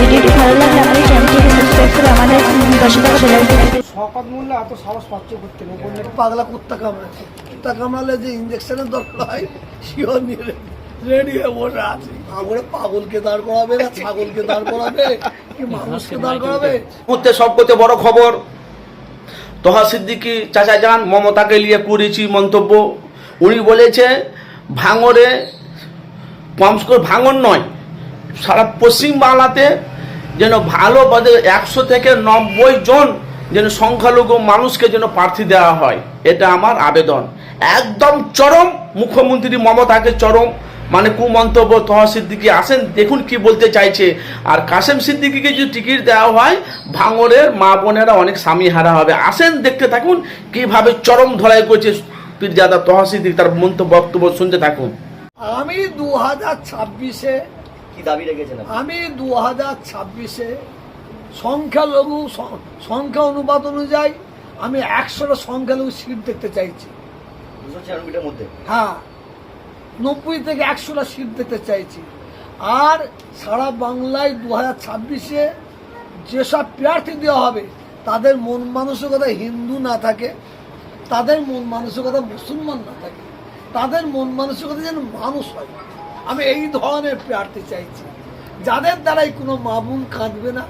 ভিডিওটি ভালো লাগলে আমাদের চ্যানেলটিকে সাবস্ক্রাইব করে আমাদের পাশে থাকা বেল আইকনটি শকত মূল্য এত সাহস পাচ্ছে করতে পাগলা কুত্তা কুত্তা কামড়ালে যে ইঞ্জেকশনের দরকার হয় সেও নিয়ে রেডি হয়ে বসে আছে। আমরা পাগলকে দাঁড় করাবে না ছাগলকে দাঁড় করাবে কি মানুষকে দাঁড় করাবে? মুহূর্তে সবকতে বড় খবর তহা সিদ্দিকি চাচা যান মমতাকে নিয়ে করেছি মন্তব্য। উনি বলেছে ভাঙরে কমস করে ভাঙন নয় সারা পশ্চিমবাংলাতে যেন ভালো বাদে একশো থেকে নব্বই জন যেন সংখ্যালঘু মানুষকে যেন প্রার্থী দেওয়া হয়, এটা আমার আবেদন। একদম চরম মুখ্যমন্ত্রী মমতাকে চরম মানে কুমন্তব্য তহা সিদ্দিকি আসেন, দেখুন কি বলতে চাইছে। আর কাসেম সিদ্দিকিকে যদি টিকিট দেওয়া হয়, ভাঙরের মা বোনেরা অনেক স্বামী হারা হবে। আসেন, দেখতে থাকুন, কীভাবে চরম ধলাই করছে পীরজাদা তহা সিদ্দিকি, তার মন্তব্য, বক্তব্য শুনতে থাকুন। আমি দু হাজার ছাব্বিশে কি দাবি রেখেছেন আমি দু হাজার ছাব্বিশে সংখ্যালঘু সংখ্যা অনুপাত অনুযায়ী আমি একশোটা সংখ্যালঘু সিট দেখতে চাইছি। দুশো ছিয়ানব্বইটার মধ্যে? হ্যাঁ নব্বই থেকে একশোটা সিট দেখতে চাইছি। আর সারা বাংলায় দু হাজার ছাব্বিশে যেসব প্রার্থী দেওয়া হবে তাদের মন মানসিকতা হিন্দু না থাকে তাদের মন মানসিকতা মুসলমান না থাকে তাদের মন মানসিকতা যেন মানুষ হয়। আমি এই ধরনের প্রার্থী চাইছি। যাদের দ্বারাই কোনো মা বোন কাঁদবে না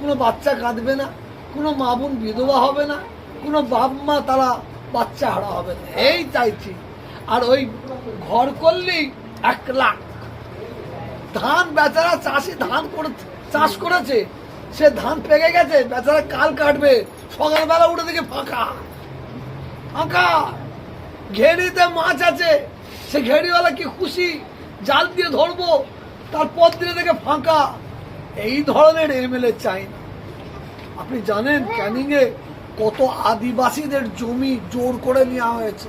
কোনো বাচ্চা কাঁদবে না, কোনো মা বোন বিধবা হবে না, কোনো বাপ মা তারা বাচ্চা হারা হবে না। এই চাইছি। আর ওই ঘর করলেই এক লাখ। ধান বেচারা চাষি ধান করে চাষ করেছে, সে ধান পেকে গেছে, বেচারা কাল কাটবে, সকালবেলা উঠে দেখে ফাঁকা। ফাঁকা। ঘেরিতে মাছ আছে, সে ঘেরিওয়ালা কি খুশি? জাল দিয়ে ধরবো, তার পথ দিলে দেখে ফাঁকা। এই ধরনের এমএলএ চাই না। আপনি জানেন ক্যানিং এ কত আদিবাসীদের জমি জোর করে নেওয়া হয়েছে,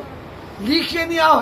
লিখে নেওয়া হয়েছে।